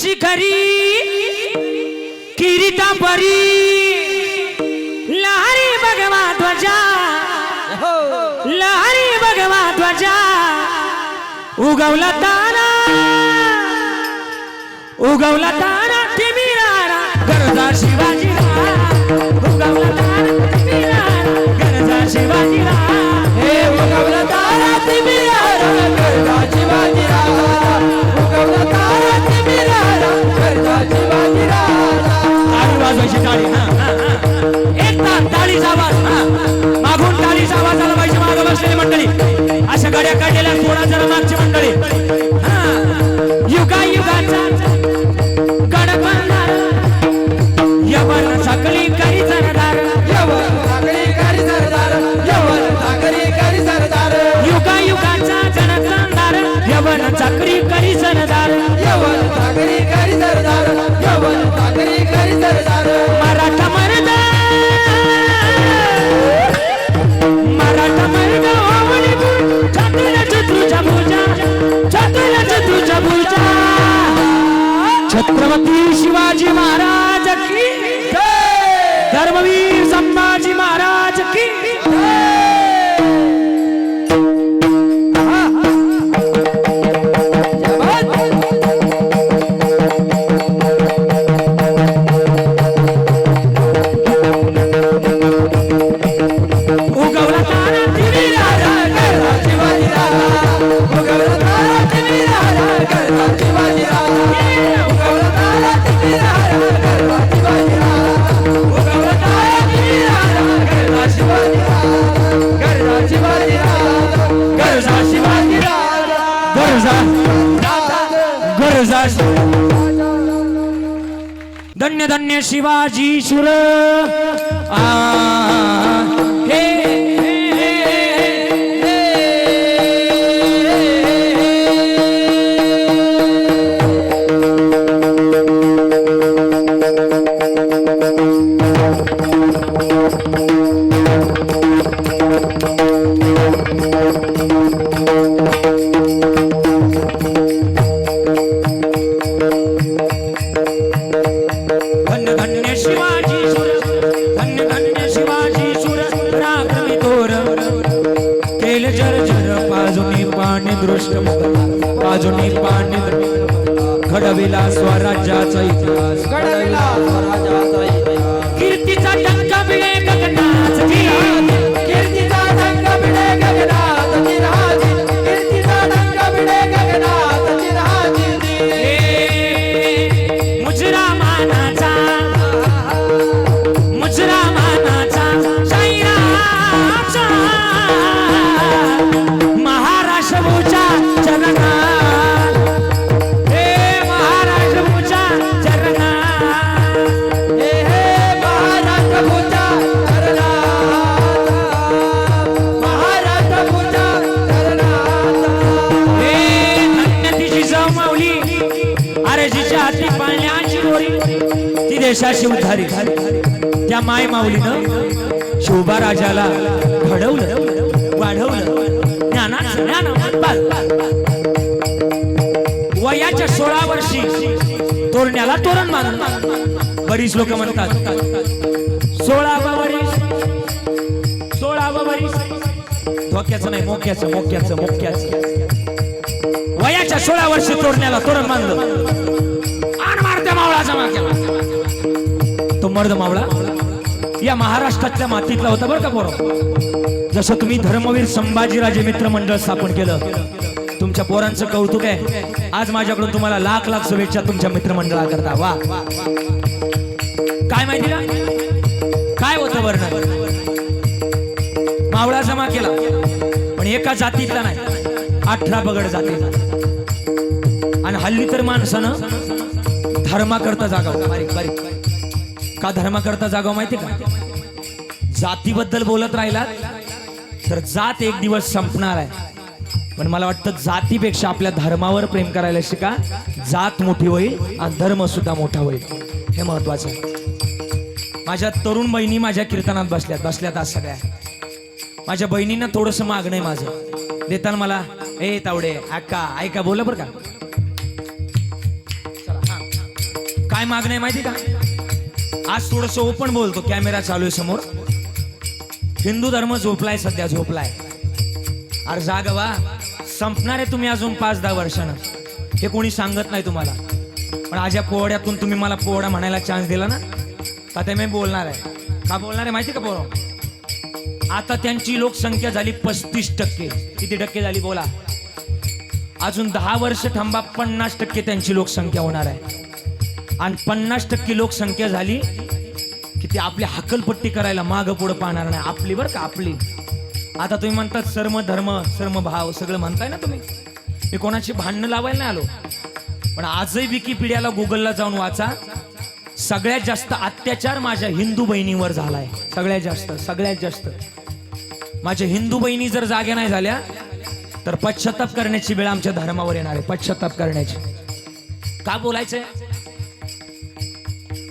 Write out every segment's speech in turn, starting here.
शिखरी किरीटा परी. लहरी भगवा ध्वजा. लहरी भगवा ध्वजा. उगवला तारा. उगवला तारा टिमिरारा गरजा शिवाजी यवन काही जरा शिवाजी शुर आ, पाजुनी घडविला स्वराज्याचा इतिहास. घडविला स्वराज्याचा ती उद्धारी. त्या माय माऊलीनं शोभा राजाला घडवलं वाढवलं. ज्ञाना ज्ञान वयाच्या सोळा वर्षी तोरण्याला तोरण बांधलं. बरीच लोक म्हणतात सोळावा वरीस सोळावा वरीस. धोक्याचं नाही मोक्याचं मोक्याचं मोक्याचं. वयाच्या सोळा वर्षी तोरण्याला तोरण बांधलं. आण मारत्या मावळाचा मागे तो मर्द मावळा या महाराष्ट्रातल्या मातीतला होता बरं का पोरं? जसं तुम्ही धर्मवीर संभाजीराजे मित्र मंडळ स्थापन केलं तुमच्या पोरांचं कौतुक आहे. आज माझ्याकडून तुम्हाला लाख लाख शुभेच्छा तुमच्या मित्रमंडळाकरता. वा. काय माहिती ना? काय होतं वर्णन मावळा जमा केला पण एका जातीतला नाही अठरा बगड जातीचा आणि हल्ली तर माणसानं धर्माकरता जागा बारीक बारीक का धर्माकरता जागा माहिती का? जातीबद्दल बोलत राहिलात तर जात एक दिवस संपणार आहे. पण मला वाटतं जातीपेक्षा आपल्या धर्मावर प्रेम करायला शिका. जात मोठी होईल आणि धर्म सुद्धा मोठा होईल. हे महत्वाचं आहे. माझ्या तरुण बहिणी माझ्या कीर्तनात बसल्यात बसल्यात आज सगळ्या. माझ्या बहिणींना थोडंसं मागणं आहे माझं. देताना मला ए तावडे अक्का ऐका बोला बरं का. काय मागणं आहे माहिती का? आज थोडस ओपन बोलतो. कॅमेरा चालू आहे समोर. हिंदू धर्म झोपलाय सध्या झोपलाय. अरे जागवा संपणार आहे तुम्ही अजून पाच दहा वर्षानं. हे कोणी सांगत नाही तुम्हाला. पण आज या पोहड्यातून तुम्ही मला पोहडा म्हणायला चान्स दिला ना? का ते मी बोलणार आहे. का बोलणार आहे? माहिती का पोरं? आता त्यांची लोकसंख्या झाली पस्तीस टक्के. किती टक्के झाली बोला? अजून दहा वर्ष थांबा पन्नास टक्के त्यांची लोकसंख्या होणार आहे. आणि पन्नास टक्के लोकसंख्या झाली की ती आपली हकलपट्टी करायला मागं पुढं पाहणार नाही. आपली बरं का आपली. आता तुम्ही म्हणतात सर्म धर्म सर्म भाव सगळं म्हणताय ना तुम्ही. मी कोणाची भांडणं लावायला नाही आलो. पण आजही विकिपीडियाला गुगलला जाऊन वाचा. सगळ्यात जास्त अत्याचार माझ्या हिंदू बहिणीवर झालाय. सगळ्यात जास्त सगळ्यात जास्त. माझ्या हिंदू बहिणी जर जागे नाही झाल्या तर पश्चाताप करण्याची वेळ आमच्या धर्मावर येणार आहे. पश्चाताप करण्याची. का बोलायचंय?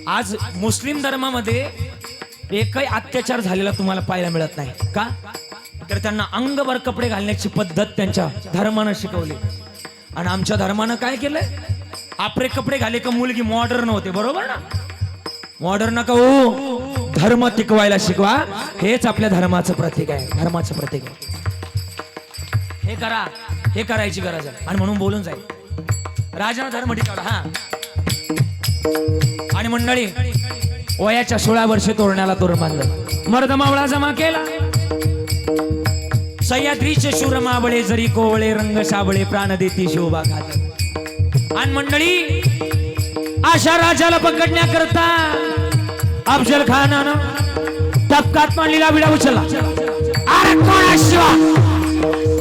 आज मुस्लिम धर्मामध्ये एकही अत्याचार झालेला तुम्हाला पाहायला मिळत नाही. का? तर त्यांना अंगभर कपडे घालण्याची पद्धत त्यांच्या धर्मानं शिकवली. आणि आमच्या धर्मानं काय केलंय? आपले कपडे घाले का मुलगी मॉडर्न होते बरोबर ना? मॉडर्न का हो. धर्म टिकवायला शिकवा. हेच आपल्या धर्माचं प्रतीक आहे. धर्माचं प्रतीक आहे. हे करा. हे करायची गरज आहे. आणि म्हणून बोलून जाईल. राजानं धर्म टिकवला हा. आणि मंडळी वयाच्या सोळा वर्षे तोरण्याला तोर बांधलं मर्द मावळा जमा केला. सह्याद्रीचे शूर माबळे जरी कोवळे रंग साबळे प्राण देती शोभा खात आणि मंडळी आशा राजाला पकडण्याकरता अफजल खानानं टपकात मांडलेला विडा उचलला. अरे कोण शिवा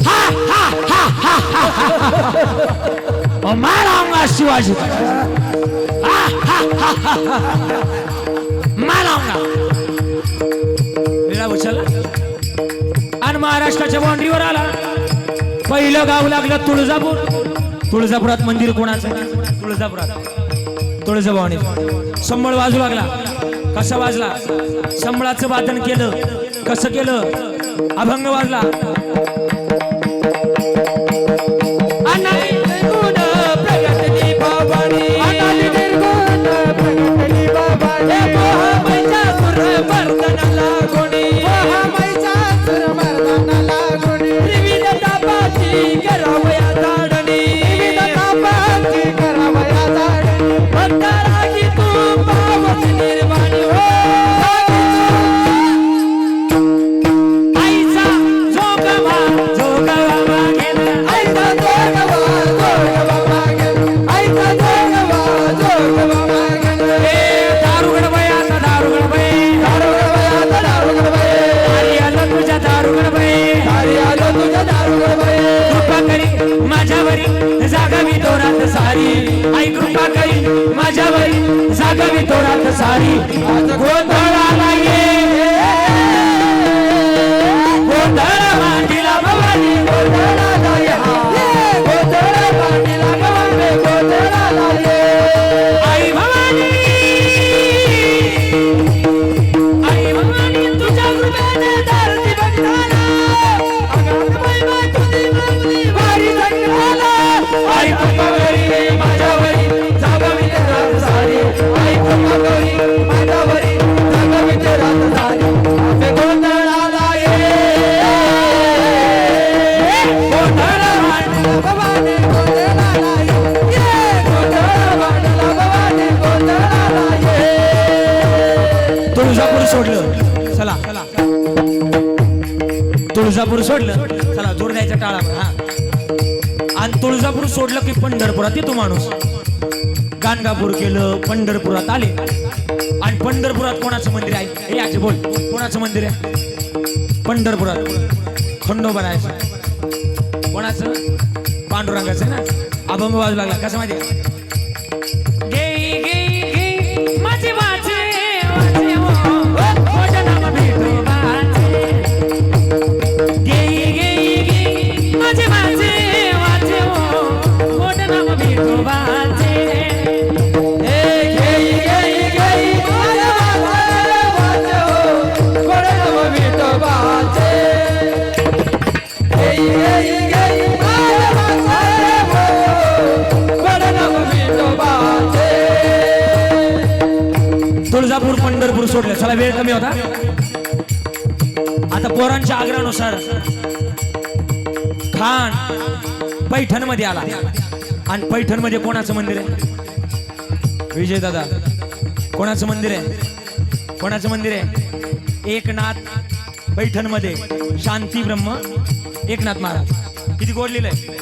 हा हा हा हा हा हा. हा मारांगा शिवाजी हा हा हा हा आणि महाराष्ट्राच्या बाउंड्रीवर आला. पहिलं गाव लागलं तुळजापूर. तुळजापुरात मंदिर कोणाचं? तुळजापुरात. तुळजाभवानी. संबळ वाजू लागला. कसा वाजला? संबळाचं वादन केलं. कसं केलं? अभंग वाजला. மாறி तुळजापूर सोडलं. चला जोर द्यायचा टाळा हा. आणि तुळजापूर सोडलं की पंढरपुरात येतो माणूस. गाणगापूर केलं पंढरपुरात आले. आणि पंढरपुरात कोणाचं मंदिर आहे? हे आजी बोल. कोणाचं मंदिर आहे? पंढरपुरात. खंडोबा आहे कोणाचं? पांडुरंगाचं ना? अभंग वाजू लागला. कसं माहिती सोडलं. चला वेळ कमी होता. आता पोरांच्या आग्रहानुसार खान पैठणमध्ये आला. आणि पैठणमध्ये कोणाचं मंदिर आहे? विजय दादा कोणाचं मंदिर आहे? कोणाचं मंदिर आहे? एकनाथ पैठणमध्ये शांती ब्रह्म एकनाथ महाराज. किती गोड लिहिलंय?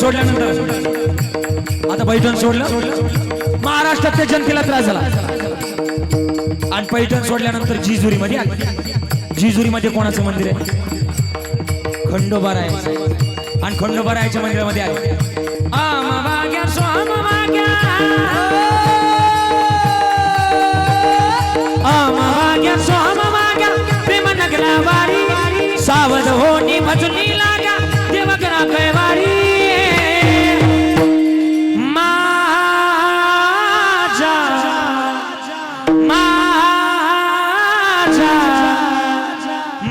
सोडल्यानंतर. आता पैठण सोडलं. महाराष्ट्रातल्या जनतेला त्रास झाला. आणि पैठण सोडल्यानंतर जिजुरी मध्ये जिजुरी मध्ये कोणाचं मंदिर आहे? खंडोबाराय आणि खंडोबारायच्या मंदिरामध्ये आहे सावध होणी स्वाम लागा आम कैवा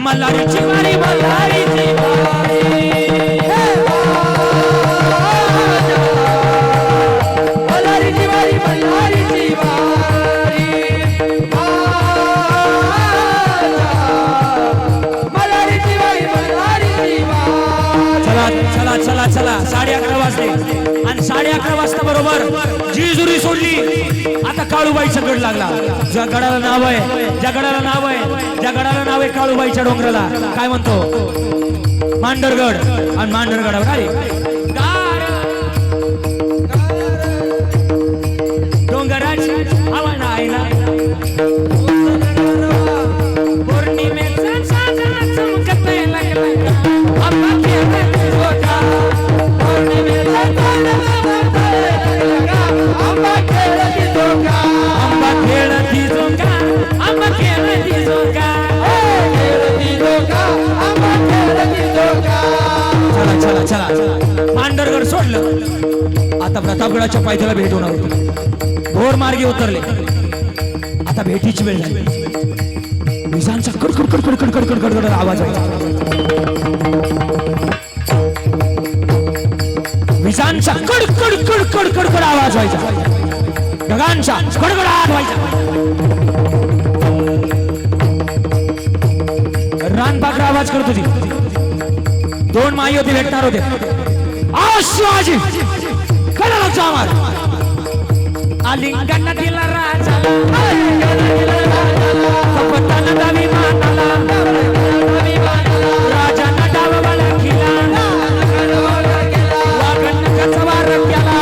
मल्हारीची वारी मल्हारीची चला चला चला चला. साडे अकरा वाजले. आणि साडे अकरा वाजता बरोबर जिजुरी सोडली. काळूबाईचा गड लागला. ज्या गडाला नाव आहे ज्या गडाला नाव आहे ज्या गडाला नाव आहे काळूबाईच्या डोंगराला. काय म्हणतो? मांडरगड. आणि मांडरगडावर काय डोंगराची हवा आहे ना चला चला पांढरगड सोडलं. आता प्रतापगडाच्या पायथ्याला भेट होणार होती. भोर मार्गे उतरले. आता भेटीची वेळ झाली. विजांचा कडकड कडकड कडकड कडकड कडकड आवाज व्हायचा विजांचा कडकड कडकड कडकड आवाज व्हायचा. ढगांचा कडकडाट व्हायचा. रानपाखरं आवाज करत होती. दोन माई भेटणार होते आवाज शिवाजी कडालाचा आवाज आलिंगन दिला राजाला कपटानं दावी मानाला राजानं डाव बळकीला वागण कचवार केला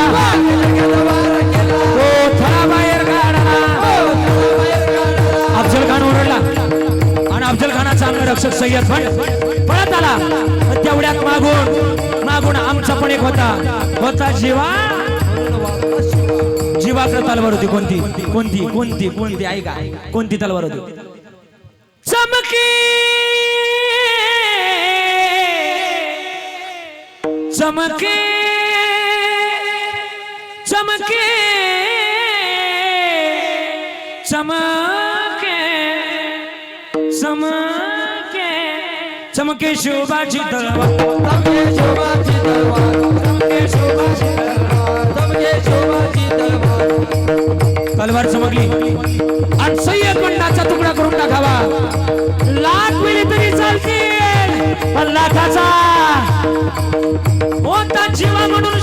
तो थळा बाहेर काढला अफजल खान ओरडला. आणि अफजल खानाचा अंगरक्षक सय्यद पण पळत आला. एक होता. होता जीवा. जीवाकडे तलवार होती. कोणती? कोणती? कोणती? कोणती? ऐका कोणती तलवार होती? चमकी. चमके. चमके. चमके. चमके. चमके शोभाची तलवार. तलवार चमकली. आणि सय्यद मंडाचा तुकडा करून टाकावा. लाख मिली तरी चालते पण लाखाचा. जीवा म्हणून